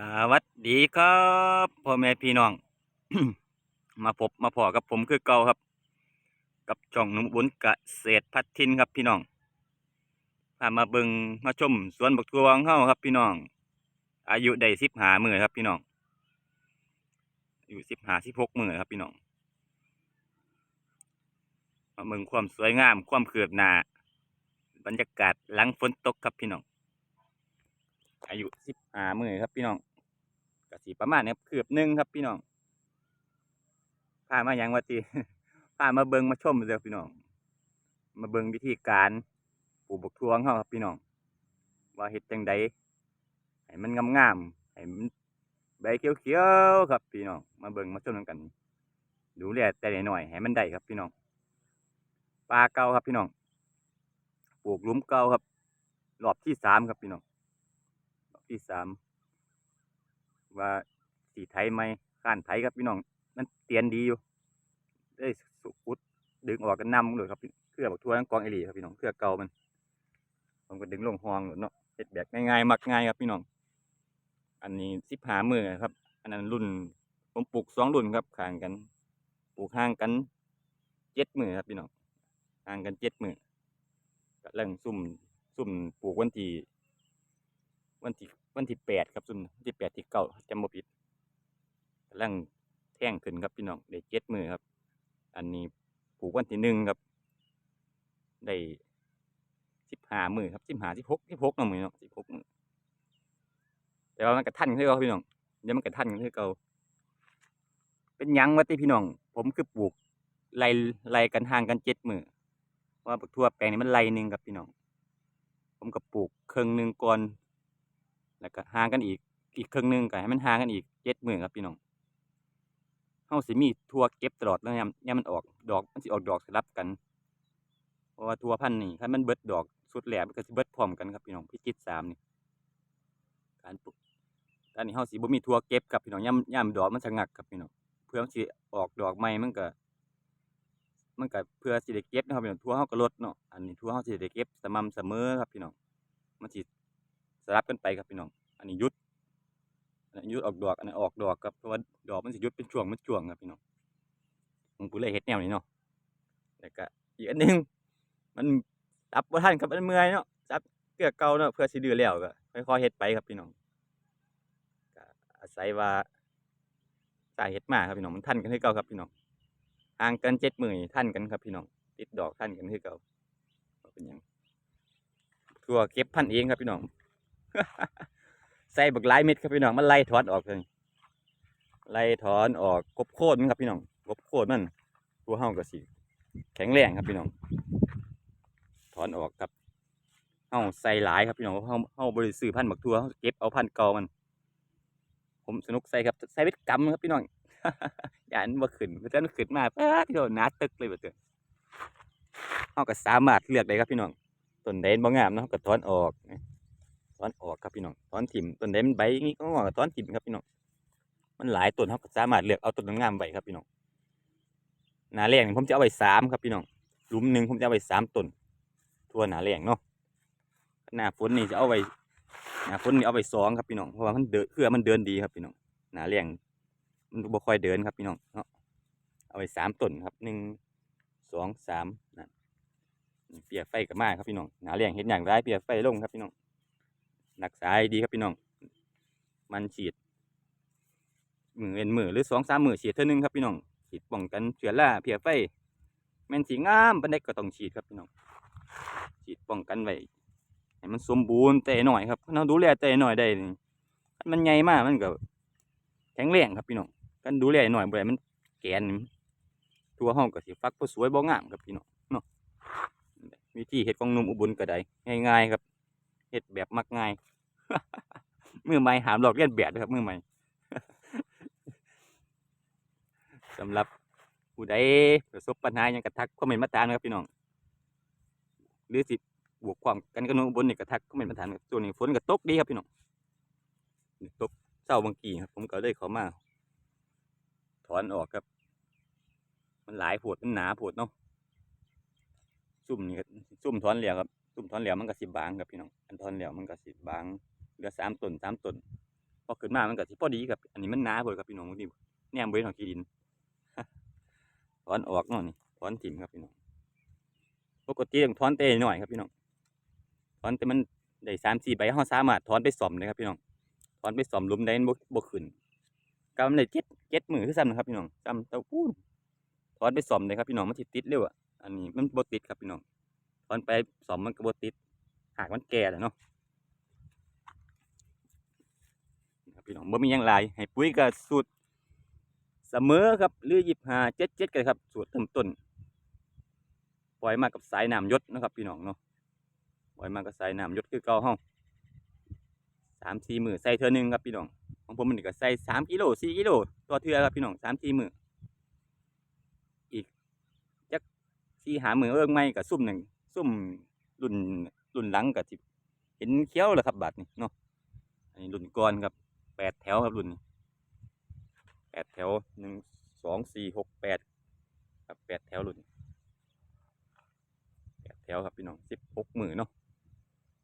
สวัสดีครับพ่อแม่พี่น้อง มาพบมาพอกับผมคือเก่าครับ กับช่องหนุ่มบุญเกษตรพัฒทินครับพี่น้องพามาเบิงมาชมสวนบักทัวงเฮาครับ พี่น้อง อายุได้สิบหามือครับ พี่น้องอายุสิบหาสิบหกมือครับพี่น้องมาเบิงความสวยงามความเขือบหนาบรรยากาศหลังฝนตกครับพี่น้อง อายุสิบห้ามือครับพี่น้องกะสีประมาณนี้เกือบหนึ่งครับพี่น้องพามาย่างว่าตีพามาเบิงมาชมเดียพี่น้อง มาเบิงวิธีการปลูกบกทวงเขาครับพี่น้อง ว่าเห็ดจังใดให้มันงามๆให้มันใบเขียวๆครับพี่น้อง มาเบิงมาชมกัน ดูแลแต่หน่อยๆให้มันได้ครับพี่น้องปลาเก่าครับพี่น้อง ปลูกลุมเก่าครับรอบที่สามครับพี่น้อง ที่สามว่าสีไทยไหมข้านไทยครับพี่น้องมันเตียนดีอยู่ได้สุกุดดึงออกกันนำเลยครับพี่เครือบักทั่วทั้งกองเอหลีครับพี่น้องเครือเก่ามันผมก็ดึงลงห้องเลยเนาะเฮ็ดแบบง่ายๆมักง่ายครับพี่น้อง อันนี้สิบหามือครับ อันนั้นรุ่น ผมปลูกสองรุ่นครับห่างกัน ปลูกห่างกันเจ็ดมือครับพี่น้องห่างกันเจ็ดมือก็เริ่มซุ่มซุ่มปลูกวันที่ วันที่วันที่แปดครับซุ่มวันที่แปดที่เก้าจำบ่ผิดกำลังแท่งขึ้นครับพี่น้องได้เจ็ดมือครับ อันนี้ปลูกวันที่หนึ่งครับ ได้สิบห้ามือครับสิบห้าสิบหกสิบหกเนาะมือเนาะสิบหกมือแต่ว่ามันกระทันขึ้นเก่าพี่น้องเดี๋ยวมันกระทันขึ้นเก่าเป็นยังวะที่พี่น้อง ผมคือปลูกไล่ไล่กันห่างกันเจ็ดมือว่าบักทั่วแปลงนี้มันไล่หนึ่งครับพี่น้อง ผมก็ปลูกเครึ่งหนึ่งก่อน แล้วก็ห่างกันอีกอีกครึ่งหนึ่งก็ให้มันห่างกันอีกเจ็ดหมือครับพี่น้องเฮาสิมีทั่วเก็บตลอดแล้วยามยามมันออกดอกมันสิออกดอกสลับกัน เพราะว่าทั่วพันนี่ถ้ามันเบิดดอกสุดแหลมมันก็สิเบิดพร้อมกันครับพี่น้องพิจิตสามนี่การปลูกอันนี้เฮาสิบ่มีทั่วเก็บครับพี่น้องยามยามดอกมันชะงักครับพี่น้องเพื่อมันสิออกดอกใหม่มันก็มันก็เพื่อสิได้เก็บนะครับพี่น้องทั่วเฮาก็ลดเนาะอันนี้ทั่วเฮาสิได้เก็บสม่ำเสมอครับพี่น้องมันสิ สลับกันไปครับพี่น้อง อันนี้ยุดอันนี้ยุดออกดอก อันนี้ออกดอกครับ เพราะว่าดอกมันสิยุดเป็นช่วงเป็นช่วงครับพี่น้องผมก็เลยเฮ็ดแนวนี้เนาะแล้วก็อีกอันหนึง มันจับบ่ทันครับมันเมื่อยเนาะจับเกลือเก่าเนาะเพื่อสิดื้อแล้วก็ค่อยๆเฮ็ดไปครับพี่น้องก็อาศัยว่าสายเฮ็ดมาครับพี่น้องมันทันกันคือเก่าครับพี่น้องห่างกันเจ็ดหมื่นท่านกันครับพี่น้องติดดอกท่านกันคือเก่าเป็นยังทั่วเก็บพันเองครับพี่น้อง ใส่บักหลายเม็ดครับพี่น้องมันไล่ถอนออกเลยไล่ถอนออกกบโคตรมันครับพี่น้องกบโคตรมันตัวเฮาก็สิแข็งแรงครับพี่น้องถอนออกครับเฮาใส่หลายครับพี่น้องเพราะเฮาเฮาบริสุทธิ์พันธุ์บักทัวเฮาเก็บเอาพันธุ์เก่ามัน ผมสนุกใส่ครับใส่เป็นกำครับพี่น้องอย่าอันบ่ขึ้นเพื่อนขึ้นมาป๊าดที่โดนหนาตึกเลยเพื่อนเราก็สามารถเลือกได้ครับพี่น้องต้นใดบ่งามเนาะก็ถอนออก นะถอนออกครับพี่น้องถอนถิ่มต้นใดมันใบงี้ก็งอกก็ถอนถิ่มครับพี่น้องมันหลายต้นเราก็สามารถเลือกเอาต้นงามๆไว้ครับพี่น้องหนาแรงผมจะเอาไว้สามครับพี่น้องหลุมหนึ่งผมจะเอาไว้สามต้นทั่วหนาแรงเนาะหน้าฝนนี่จะเอาไว้หน้าฝนนี่เอาไว้สองครับพี่น้องเพราะว่ามันเดินเพื่อมันเดินดีครับพี่น้องหนาแรงมันบ่ค่อยเดินครับพี่น้องเนาะเอาไว้สามต้นครับหนึ่งสองสามนะเปียกไฟกับมาครับพี่น้องหนาเลี้ยงเห็นอย่างไรเปียกไฟลงครับพี่น้อง รักษาให้ดีครับพี่น้อง มันฉีดมือเอ็นมือหรือสองสามมือฉีดเท่านึงครับพี่น้อง ฉีดป้องกันเชื้อราเพียไฟแม่นสีงามปานใดก็ต้องฉีดครับพี่น้อง ฉีดป้องกันไว้ให้มันสมบูรณ์แต่หน่อยครับเราดูแลแต่หน่อยได้มันใหญ่มากมันก็แข็งแรงครับพี่น้องกันดูแลหน่อยบ่ได้มันแกนตัวห้องก็สิฟักบ่สวยบ่งามครับพี่น้องเนาะวิธีเฮ็ดของหนุ่มอุบลก็ได้ง่ายๆครับ เฮ็ดแบบมักง่ายมือใหม่หามหลอกเลียนแบบเด้อครับมือใหม่สำหรับผู้ใดประสบปัญหายังกระทักคอมเมนต์มาถามนะครับพี่น้องหรือสิบวกความกันกันุ่มอุบลนี่กระทักคอมเมนต์มาถามครับช่วงนี้ฝนก็ตกดีครับพี่น้องตกเศร้าบางกีครับ ผมก็เลยเขามา ถอนออกครับ มันหลายผดมันหนาผดเนาะซุ่มนี่ซุ่มถอนเหลี่ยครับ ซุ่มถอนเหลี่ยมันก็สิบางครับพี่น้องอันถอนเหลี่ยมันก็สิบางเหลือสามต้นสามต้นพอขึ้นมามันก็สิพอดีครับ อันนี้มันหนาเบิดครับพี่น้องนี่แนมเบิดของขี้ดินถอนออกนาะนี่ถอนถิ่มครับพี่น้องปกติต้องถอนเตหน่อยครับพี่น้องถอนแต่มันได้สามสี่ใบเราสามารถถอนไปซ่อมเลยครับพี่น้องถอนไปซ่อมลุมได้มันบ่บ่ขึ้นกำเลยเจ็ดเจ็ดหมือคือซ้ำนะครับพี่น้องซ้ำเต้าปูนถอนไปซ่อมเลยครับพี่น้องมันสิดติดเร็วอะอันนี้มันบ่ติดครับพี่น้อง ถอนไปซ่อมมันก็บ่ติดหากมันแก่แล้วเนาะพี่น้องบ่มียังหลายให้ปุ๋ยก็สูตรเสมอครับหรือ25 77กันครับสูตรเริ่มต้น ปล่อยมากับสายน้ำยศนะครับ พี่น้องเนาะปล่อยมากับสายน้ำยศคือเก่าเฮา3 4มื้อใส่เทื่อหนึ่งครับพี่น้องของผมมันก็ใส่3กิโล4กิโลต่อเทื่อครับพี่น้อง3 4มื้ออีกจัก4 5มื้อเอิ้งใหม่ก็ซุ่มหนึง ซุ่มรุ่นรุ่นหลังก็สิเห็นเขี้ยวแล้วครับบัดนี้เนาะอันนี้รุ่นก่อนครับแปดแถวครับรุ่นแปดแถวหนึ่งสองสี่หกแปดครับแปดแถวรุ่นแปดแถวครับพี่น้องสิบหกหมื่นเนาะ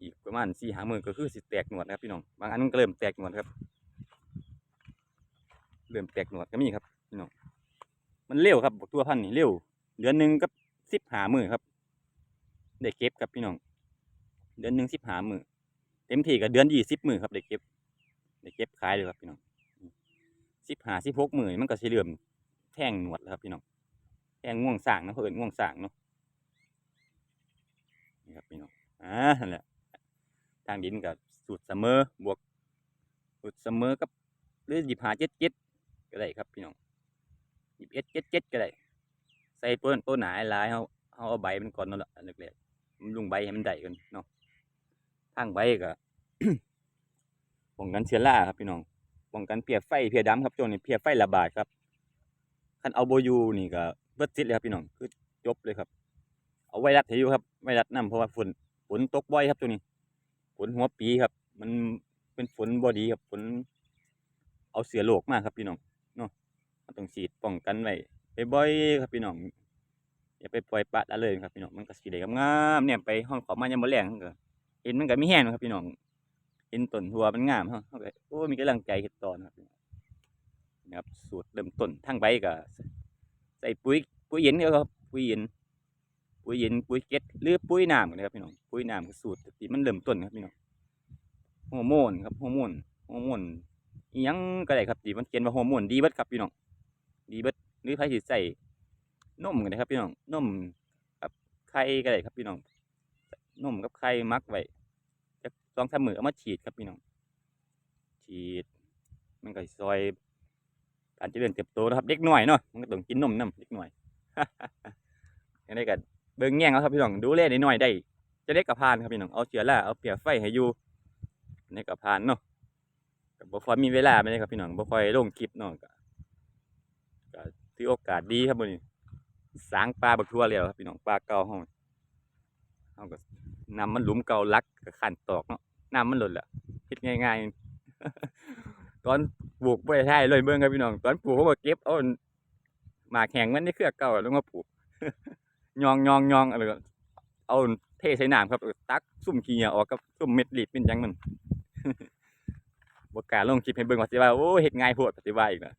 อีกประมาณสี่หาหมื่นก็คือสิแตกหนวดนะครับพี่น้องบางอันก็เริ่มแตกหนวดครับ เริ่มแตกหนวดก็มีครับพี่น้องมันเร็วครับตัวพันนี่เร็วเดือนหนึ่งกับสิบหาหมื่นครับ ได้เก็บครับพี่น้อง เดือนหนึ่งสิบหามื่นเต็มที่ก็เดือนยี่สิบมื่นครับได้เก็บได้เก็บขายเลยครับพี่น้องสิบห้าสิบหกมื่นมันก็สิเริ่มแท่งหนวดแล้วครับพี่น้องแท่งง่วงสางนะเพิ่อนง่วงสางเนาะนี่ครับพี่น้องอ่านั่นแหละทางดินกับสูตรเสมอบวกสูตรเสมอกับหรือหยิบหาเจ็ดเจ็ดก็ได้ครับพี่น้องหยิบเอ็ดเจ็ดเจ็ดก็ได้ใส่ตัวตัวหนาลายเขาเขาเอาใบมันก่อนเนาะละอันแรกๆ ลุงใบให้มันได้กันเนาะทางใบก็ป้องกันเชื้อราครับพี่น้องป้องกันเพียไฟเพียดำครับช่วงนี้เพียไฟระบาดครับคันเอาโบยูนี่ก็เบิดซิดเลยครับพี่น้องคือจบเลยครับ เอาไวรัสให้อยู่ครับไวรัสนํเพราะว่าฝนฝนตกบ่อยครับช่วนี้ฝนหัวปีครับ มันเป็นฝนบ่ดีครับฝนเอาเสือโลกมากครับพี่น้องเนาะต้องฉีดป้องกันไว้บ่อยๆครับพี่น้อง อย่าไปปล่อยปละละเลยครับพี่น้องมันก็สิได้งามเนี่ยไปห้องขอมายามมื้อแลงก็เห็นมันก็ไมีแห้งครับพี่น้องเห็นต้นหัวมันงามเฮาก็โอ้มีกำลังใจเฮ็ดต่อนะครับนะครับสูตรเริ่มต้นทั้งใบก็ใส่ปุ๋ยปุ๋ยเย็นก็ครับปุ๋ยเย็นปุ๋ยเย็นปุ๋ยเก็ดหรือปุ๋ยน้ำก็ได้ครับพี่น้องปุ๋ยน้ำคือสูตรที่มันเริ่มต้นครับพี่น้องฮอร์โมนครับฮอร์โมนฮอร์โมนยังก็ได้ครับที่มันเขียนว่าฮอร์โมนดีเบิดครับพี่น้องดีเบิดหรือใครสิใส่ นมก็ได้ครับพี่น้องนมกับไข่ก็ได้ครับพี่น้องนมกับไข่มักไว้จะสองสามมือเอามาฉีดครับพี่น้อง ฉีด มันก็ซอยการเจริญเติบโตนะครับเด็กหน่อยเนาะมันก็ต้องกินนมน้ำเด็กหน่อยยังได้กันเบิ่งแง่งเอาครับพี่น้องดูแลนิดหน่อยได้ จะได้กระพานครับพี่น้องเอาเชื้อราเอาเปียไฟให้อยู่ในกระพานเนาะบ่ค่อยมีเวลาไม่ได้ครับพี่น้องบ่ค่อยลงคลิปเนาะก็ก็ถือโอกาสดีครับมื้อนี้ สางปลาบักทั่วแล้วครับพี่น้องปลาเก่าเฮาเฮาก็นำมันหลุมเก่าลักกับขันตอกเนาะน้ำมันหล่นแหละคิดง่ายๆ ตอนปลูกไม่ใช่เลยเบิ่งครับพี่น้อง ตอนปลูกเขาบอกเก็บเอาหมาแข็งมันในเครือเก่าแล้วมาปลูกยองยองยองอะไรก็เอาเทใส่น้ำครับ ตักซุ่มขี้เหงื่อออกกับซุ่มเม็ดหลีดเป็นจังมันบกล้าลงคลิปให้เบิ่งว่าสิว่าโอ้เฮ็ดง่ายโพดปฏิว่าอีกนะ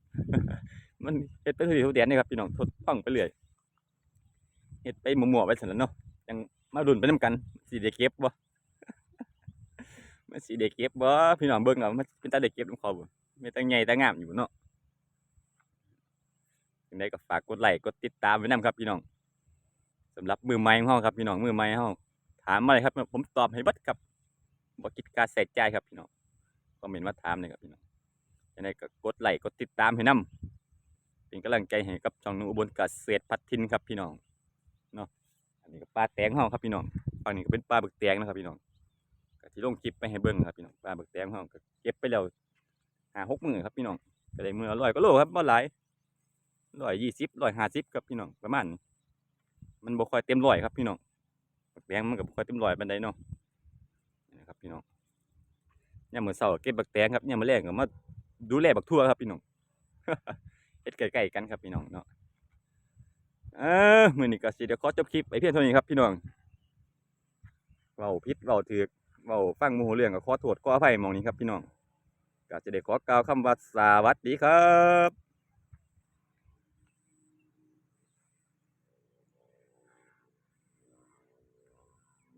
มันเฮ็ดไปทุกทีทุเดือนนี่ครับพี่น้องทดฟังไปเรื่อย เฮ็ดไปมั่วๆไปซั่นแหล้วเนาะยังมาดุนไปน้ำกันสีเด็กเก็บบ่มันสีเด็กเก็บบ่พี่น้องเบิ่งเอามันเป็นตาเด็กเก็บของเขาบ่ไม่ตั้งใหญ่ตั้งงามอยู่เนาะยังไงก็ฝากกดไลค์กดติดตามไว้นํครับพี่น้องสำหรับมือใหม่ของเฮาครับพี่น้องมือใหม่เฮาถามมาเลยครับ ผมตอบให้บัดครับบ่คิดการใส่ใจครับพี่น้องคอมเมนต์มาถามเลยครับพี่น้องยังไงก็กดไลค์กดติดตามให้นํเป็นกำลังใจให้กับช่องนูอุบลเกษตรพัฒทินครับพี่น้อง อันนี้ก็ปลาแตงเฮาครับพี่น้องฝั่งนี้ก็เป็นปลาบึกแตงนะครับพี่น้องก็ที่ลงคลิปไปให้เบิ่งครับพี่น้องปลาบึกแตงเฮาก็เก็บไปแล้วหาหกมื้อครับพี่น้องก็ได้มื้อร้อยก็โลครับบ่หลายร้อยยี่สิบร้อยห้าสิบครับพี่น้องประมาณนี้มันบ่ค่อยเต็มร้อยครับพี่น้องบึกแตงมันก็บ่ค่อยเต็มร้อยปานใดเนาะนี่นะครับพี่น้องยามมื้อเช้าก็เก็บบักแตงครับยามมื้อแลงก็มาดูแลบักทั่วครับพี่น้องเฮ็ดใกล้ๆกันครับพี่น้องเนาะ เออมือนี้ก็สิเดี๋ยวขอจบคลิปไปเพียงเท่านี้ครับพี่น้องเบาพิษเบาถือเบาฟังโมโหเรื่องก็ขอโทษขออภัยมองนี้ครับพี่น้องก็จะได้ขอกล่าวคำว่าสวัสดีครับ